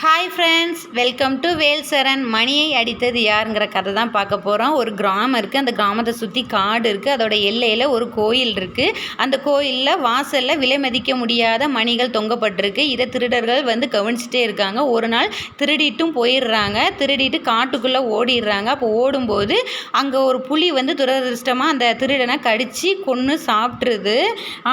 Ha! Hi friends welcome to Velsaran மணியை அடித்தது யாருங்கிற கதை தான் பார்க்க போகிறோம் ஒரு கிராமம் இருக்குது அந்த கிராமத்தை சுற்றி காடு இருக்குது அதோட எல்லையில் ஒரு கோயில் இருக்குது அந்த கோயிலில் வாசலில் விலை மதிக்க முடியாத மணிகள் தொங்கப்பட்டிருக்கு. இதை திருடர்கள் வந்து கவனிச்சிட்டே இருக்காங்க. ஒரு நாள் திருடிட்டும் போயிடுறாங்க. திருடிட்டு காட்டுக்குள்ளே ஓடிடுறாங்க. அப்போ ஓடும்போது அங்கே ஒரு புலி வந்து துரதிருஷ்டமாக அந்த திருடனை கடித்து கொன்று சாப்பிட்ருது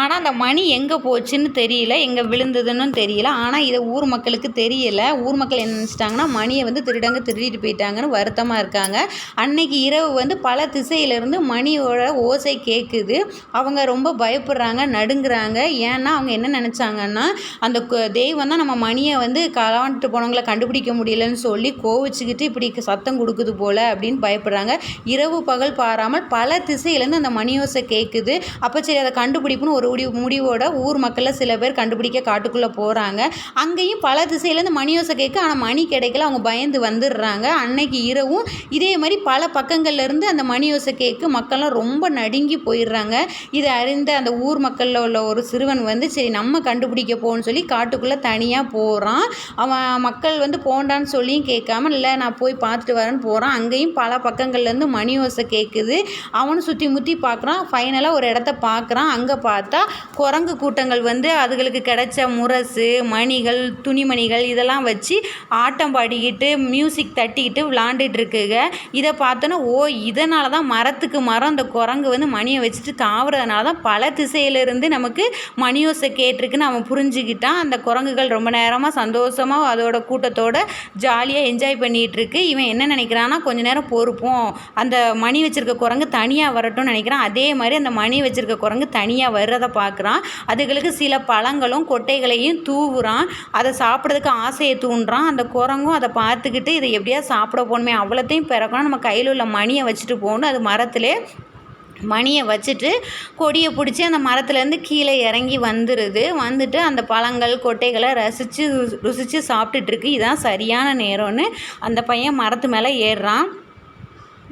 ஆனால் அந்த மணி எங்கே போச்சுன்னு தெரியல. எங்கே விழுந்ததுன்னு தெரியல. ஆனால் இதை ஊர் மக்களுக்கு தெரியல. ஊர் மக்கள் என்ன நினச்சிட்டாங்கன்னா மணியை வந்து திருடங்க திருடிட்டு போயிட்டாங்கன்னு வருத்தமாக இருக்காங்க. அன்னைக்கு இரவு வந்து பல திசையிலேருந்து மணியோட ஓசை கேட்குது அவங்க ரொம்ப பயப்படுறாங்க நடுங்குறாங்க. ஏன்னா அவங்க என்ன நினச்சாங்கன்னா அந்த தெய்வம் தான் நம்ம மணியை வந்து களவாண்டுட்டு போனவங்களை கண்டுபிடிக்க முடியலன்னு சொல்லி கோவிச்சுக்கிட்டு இப்படி சத்தம் கொடுக்குது போல் அப்படின்னு பயப்படுறாங்க. இரவு பகல் பாராமல் பல திசையிலேருந்து அந்த மணி ஓசை கேட்குது அப்போ சரி அதை கண்டுபிடிப்புன்னு ஒரு முடிவு முடிவோட ஊர் மக்களில் சில பேர் கண்டுபிடிக்க காட்டுக்குள்ளே போகிறாங்க அங்கேயும் பல திசையிலேருந்து மணி ஓசை கேட்க ஆனால் மணி கிடைக்கல அவங்க பயந்து வந்துடுறாங்க. அன்னைக்கு இரவும் இதே மாதிரி பல பக்கங்கள்லேருந்து அந்த மணி ஓசை கேட்க மக்கள்லாம் ரொம்ப நடுங்கி போயிடுறாங்க. இதை அறிந்த அந்த ஊர் மக்களில் உள்ள ஒரு சிறுவன் வந்து சரி நம்ம கண்டுபிடிக்க போகணும்னு சொல்லி காட்டுக்குள்ளே தனியாக போகிறான் அவன் மக்கள் வந்து போண்டான்னு சொல்லியும் கேட்காம இல்லை நான் போய் பார்த்துட்டு வரேன்னு போகிறான் அங்கேயும் பல பக்கங்கள்லேருந்து மணி ஓசை கேட்குது. அவனும் சுற்றி முற்றி பார்க்குறான். ஃபைனலாக ஒரு இடத்த பார்க்குறான். அங்கே பார்த்தா குரங்கு கூட்டங்கள் வந்து அதுகளுக்கு கிடைச்ச முரசு மணிகள் துணிமணிகள் இதெல்லாம் வச்சு ஆட்டம் பாடிக்கிட்டு மியூசிக் தட்டிக்கிட்டு விளாண்டுட்டு இருக்குங்க இதை பார்த்தோன்னா ஓ இதனால தான் மரத்துக்கு மரம் அந்த குரங்கு வந்து மணியை வச்சுட்டு தாவுறதுனால தான் பல திசையிலிருந்து நமக்கு மணியோசை கேட்டிருக்குன்னு அவன் புரிஞ்சுக்கிட்டான். அந்த குரங்குகள் ரொம்ப நேரமாக சந்தோஷமாக அதோட கூட்டத்தோட ஜாலியாக என்ஜாய் பண்ணிகிட்டு இருக்கு இவன் என்ன நினைக்கிறான்னா கொஞ்ச நேரம் பொறுப்போம். அந்த மணி வச்சுருக்க குரங்கு தனியாக வரட்டும்னு நினைக்கிறான். அதே மாதிரி அந்த மணி வச்சுருக்க குரங்கு தனியாக வர்றதை பார்க்குறான். அதுகளுக்கு சில பழங்களும் கொட்டைகளையும் தூவுறான். அதை சாப்பிட்றதுக்கு ஆசையை பண்ணுறான் அந்த குரங்கும் அதை பார்த்துக்கிட்டு இதை எப்படியா சாப்பிட போகணுமே அவ்வளோத்தையும் பிறக்கணும். நம்ம கையில் உள்ள மணியை வச்சுட்டு போகணும். அது மரத்திலே மணியை வச்சுட்டு கொடியை பிடிச்சி அந்த மரத்துலேருந்து கீழே இறங்கி வந்துடுது வந்துட்டு அந்த பழங்கள் கொட்டைகளை ரசித்து ருசித்து சாப்பிட்டுட்ருக்கு இதுதான் சரியான நேரம்னு அந்த பையன் மரத்து மேலே ஏறுறான்.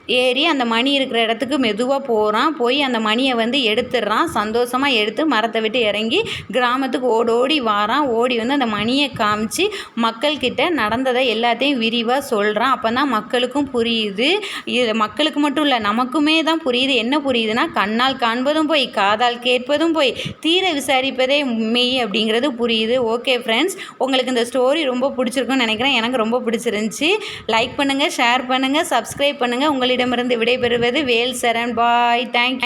ஏறி அந்த மணி இருக்கிற இடத்துக்கு மெதுவாக போகிறான் போய் அந்த மணியை வந்து எடுத்துடுறான். சந்தோஷமாக எடுத்து மரத்தை விட்டு இறங்கி கிராமத்துக்கு ஓடோடி வாரான். ஓடி வந்து அந்த மணியை காமிச்சு மக்கள்கிட்ட நடந்ததை எல்லாத்தையும் விரிவாக சொல்கிறான் அப்போ தான் மக்களுக்கும் புரியுது. இது மக்களுக்கு மட்டும் இல்லை நமக்குமே தான் புரியுது. என்ன புரியுதுன்னா கண்ணால் காண்பதும் போய் காதால் கேட்பதும் போய் தீர விசாரிப்பதே மெய் அப்படிங்கிறது புரியுது. ஓகே ஃப்ரெண்ட்ஸ் உங்களுக்கு இந்த ஸ்டோரி ரொம்ப பிடிச்சிருக்குன்னு நினைக்கிறேன். எனக்கு ரொம்ப பிடிச்சிருந்துச்சி. லைக் பண்ணுங்கள் ஷேர் பண்ணுங்கள் சப்ஸ்கிரைப் பண்ணுங்கள் உங்களுக்கு உங்களிடமிருந்து விடைபெறுவது வேல் சரண். Bye thank